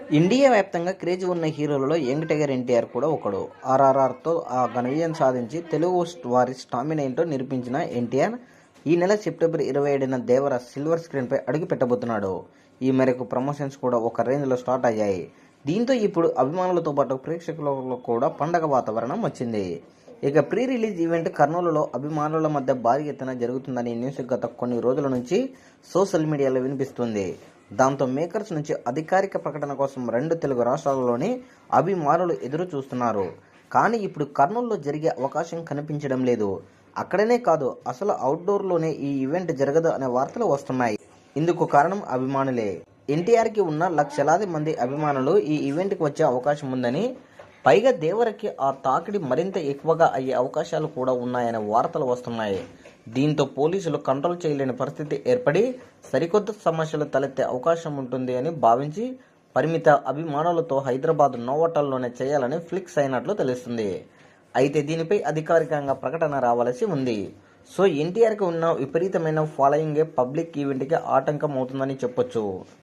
India వ్యాప్తంగా craze ఉన్న హీరోలలో young tiger NTR కూడా ఒకడు. ఆర్ఆర్ఆర్తో ఆ ఘన విజయం సాధించి తెలుగు వారి స్టామినా ఏంటో నిరూపించిన ఎన్టీఆర్ ఈ నెల సెప్టెంబర్ ఇరవై ఏడున దేవర సిల్వర్ స్క్రీన్పై అడుగు పెట్టబోతున్నాడు. ఈ మేరకు ప్రమోషన్స్ కూడా ఒక రేంజ్లో స్టార్ట్ అయ్యాయి. దీంతో ఇప్పుడు అభిమానులతో పాటు ప్రేక్షకులలో కూడా పండగ వాతావరణం వచ్చింది. ఇక ప్రీ రిలీజ్ ఈవెంట్ కర్నూలులో అభిమానుల మధ్య భారీ ఎత్తున జరుగుతుందని న్యూస్ గత కొన్ని రోజుల నుంచి సోషల్ మీడియాలో వినిపిస్తుంది. దాంతో మేకర్స్ నుంచి అధికారిక ప్రకటన కోసం రెండు తెలుగు రాష్ట్రాలలోని అభిమానులు ఎదురు చూస్తున్నారు. కానీ ఇప్పుడు కర్నూలులో జరిగే అవకాశం కనిపించడం లేదు. అక్కడనే కాదు అసలు అవుట్డోర్లోనే ఈ ఈవెంట్ జరగదు అనే వార్తలు వస్తున్నాయి. ఇందుకు కారణం అభిమానులే. ఎన్టీఆర్కి ఉన్న లక్షలాది మంది అభిమానులు ఈ ఈవెంట్కి వచ్చే అవకాశం ఉందని పైగా దేవరకి ఆ తాకిడి మరింత ఎక్కువగా అయ్యే అవకాశాలు కూడా ఉన్నాయనే వార్తలు వస్తున్నాయి. దీంతో పోలీసులు కంట్రోల్ చేయలేని పరిస్థితి ఏర్పడి సరికొత్త సమస్యలు తలెత్తే అవకాశం ఉంటుంది అని భావించి పరిమిత అభిమానులతో హైదరాబాద్ నోవటల్లోనే చేయాలని ఫ్లిక్స్ అయినట్లు తెలుస్తుంది. అయితే దీనిపై అధికారికంగా ప్రకటన రావాల్సి ఉంది. సో ఎన్టీఆర్కి ఉన్న విపరీతమైన ఫాలోయింగే పబ్లిక్ ఈవెంట్కి ఆటంకం అవుతుందని చెప్పొచ్చు.